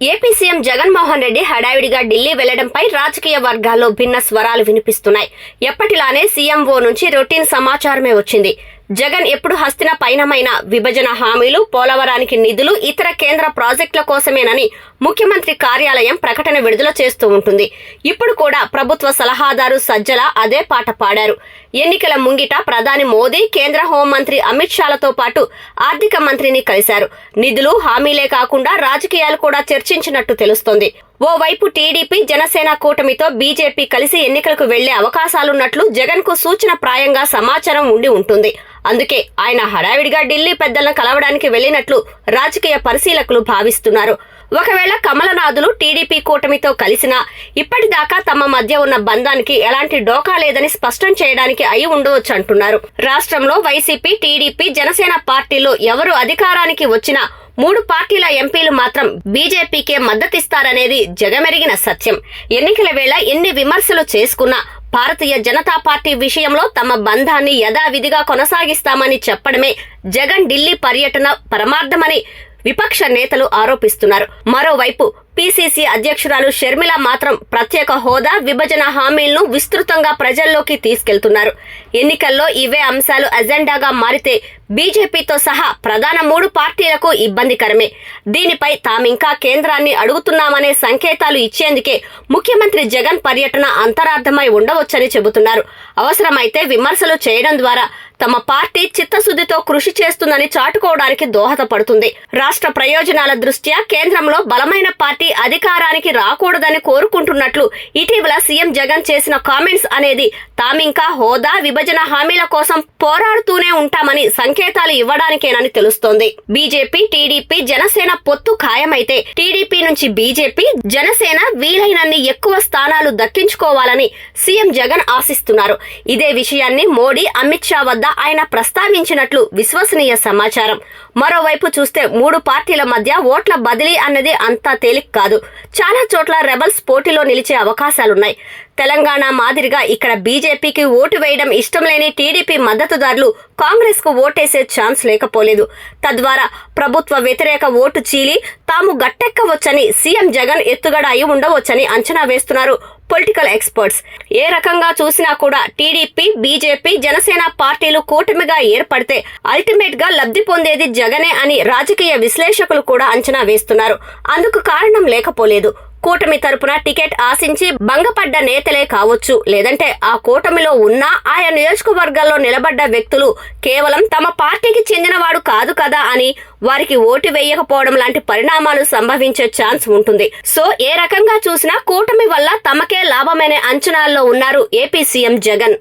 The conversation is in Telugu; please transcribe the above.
ఏపీ సీఎం జగన్మోహన్ రెడ్డి హడావిడిగా ఢిల్లీ వెళ్ళడంపై రాజకీయ వర్గాల్లో భిన్న స్వరాలు వినిపిస్తున్నాయి. ఎప్పటిలానే సీఎంఓ నుంచి రొటీన్ సమాచారమే వచ్చింది. జగన్ ఎప్పుడు హస్తిన పైనమైన విభజన హామీలు పోలవరానికి నిధులు ఇతర కేంద్ర ప్రాజెక్టుల కోసమేనని ముఖ్యమంత్రి కార్యాలయం ప్రకటన విడుదల చేస్తూ ఉంటుంది. ఇప్పుడు కూడా ప్రభుత్వ సలహాదారు సజ్జల అదే పాట పాడారు. ఎన్నికల ముంగిట ప్రధాని మోదీ కేంద్ర హోంమంత్రి అమిత్ షాలతో పాటు ఆర్థిక మంత్రిని కలిశారు. నిధులు హామీలే కాకుండా రాజకీయాలు కూడా చర్చించినట్టు తెలుస్తోంది. ఓవైపు టీడీపీ జనసేన కూటమితో బీజేపీ కలిసి ఎన్నికలకు వెళ్ళే అవకాశాలున్నట్లు జగన్కు సూచన ప్రాయంగా సమాచారం ఉండి ఉంటుంది. అందుకే ఆయన హడావిడిగా ఢిల్లీ పెద్దలను కలవడానికి వెళ్ళినట్లు రాజకీయ పరిశీలకులు భావిస్తున్నారు. ఒకవేళ కమలనాథులు టీడీపీ కూటమితో కలిసినా ఇప్పటిదాకా తమ మధ్య ఉన్న బంధానికి ఎలాంటి డోకా లేదని స్పష్టం చేయడానికి అయి ఉండవచ్చు అంటున్నారు. రాష్ట్రంలో వైసీపీ టీడీపీ జనసేన పార్టీలో ఎవరు అధికారానికి వచ్చినా మూడు పార్టీల ఎంపీలు మాత్రం బీజేపీకే మద్దతిస్తారనేది జగమెరిగిన సత్యం. ఎన్నికల వేళ ఎన్ని విమర్శలు చేసుకున్నా భారతీయ జనతా పార్టీ విషయంలో తమ బంధాన్ని యథావిధిగా కొనసాగిస్తామని చెప్పడమే జగన్ ఢిల్లీ పర్యటన పరమార్థమని విపక్ష నేతలు ఆరోపిస్తున్నారు. మరోవైపు పీసీసీ అధ్యక్షురాలు షర్మిల మాత్రం ప్రత్యేక హోదా విభజన హామీలను విస్తృతంగా ప్రజల్లోకి తీసుకెళ్తున్నారు. ఎన్నికల్లో ఇవే అంశాలు అజెండాగా మారితే బీజేపీతో సహా ప్రధాన మూడు పార్టీలకు ఇబ్బందికరమే. దీనిపై తామింకా కేంద్రాన్ని అడుగుతున్నామనే సంకేతాలు ఇచ్చేందుకే ముఖ్యమంత్రి జగన్ పర్యటన అంతరార్థమై ఉండవచ్చని చెబుతున్నారు. అవసరమైతే విమర్శలు చేయడం ద్వారా తమ పార్టీ చిత్తశుద్ధితో కృషి చేస్తుందని చాటుకోవడానికి దోహదపడుతుంది. రాష్ట్ర ప్రయోజనాల దృష్ట్యా కేంద్రంలో బలమైన పార్టీ పార్టీ అధికారానికి రాకూడదని కోరుకుంటున్నట్లు ఇటీవల సీఎం జగన్ చేసిన కామెంట్స్ అనేది తామింకా హోదా విభజన హామీల కోసం పోరాడుతూనే ఉంటామని సంకేతాలు ఇవ్వడానికేనని తెలుస్తోంది. బీజేపీ టీడీపీ జనసేన పొత్తు ఖాయమైతే టీడీపీ నుంచి బీజేపీ జనసేన వీలైనన్ని ఎక్కువ స్థానాలు దక్కించుకోవాలని సీఎం జగన్ ఆశిస్తున్నారు. ఇదే విషయాన్ని మోడీ అమిత్ షా వద్ద ఆయన ప్రస్తావించినట్లు విశ్వసనీయ సమాచారం. మరోవైపు చూస్తే మూడు పార్టీల మధ్య ఓట్ల బదిలీ అన్నది అంతా తేలిక కాదు. చాలా చోట్ల రెబల్స్ పోటీలో నిలిచే అవకాశాలున్నాయి. తెలంగాణ మాదిరిగా ఇక్కడ బీజేపీకి ఓటు వేయడం ఇష్టం లేని టీడీపీ మద్దతుదారులు కాంగ్రెస్కు ఓటేసే ఛాన్స్ లేకపోలేదు. తద్వారా ప్రభుత్వ వ్యతిరేక ఓటు చీలి తాము గట్టెక్కవచ్చని సీఎం జగన్ ఎత్తుగడ అయి ఉండవచ్చని అంచనా వేస్తున్నారు పొలిటికల్ ఎక్స్పర్ట్స్ ఏ రకంగా చూసినా కూడా టీడీపీ బీజేపీ జనసేన పార్టీలు కూటమిగా ఏర్పడితే అల్టిమేట్గా లబ్ధి పొందేది జగనే అని రాజకీయ విశ్లేషకులు కూడా అంచనా వేస్తున్నారు. అందుకు కారణం లేకపోలేదు. కూటమి తరపున టికెట్ ఆశించి భంగపడ్డ నేతలే కావచ్చు. లేదంటే ఆ కూటమిలో ఉన్న ఆయా నియోజకవర్గాల్లో నిలబడ్డ వ్యక్తులు కేవలం తమ పార్టీకి చెందినవాడు కాదు కదా అని వారికి ఓటు వేయకపోవడం లాంటి పరిణామాలు సంభవించే ఛాన్స్ ఉంటుంది. సో ఏ రకంగా చూసినా కూటమి వల్ల తమకే లాభమనే అంచనాల్లో ఉన్నారు ఏపీ సీఎం జగన్.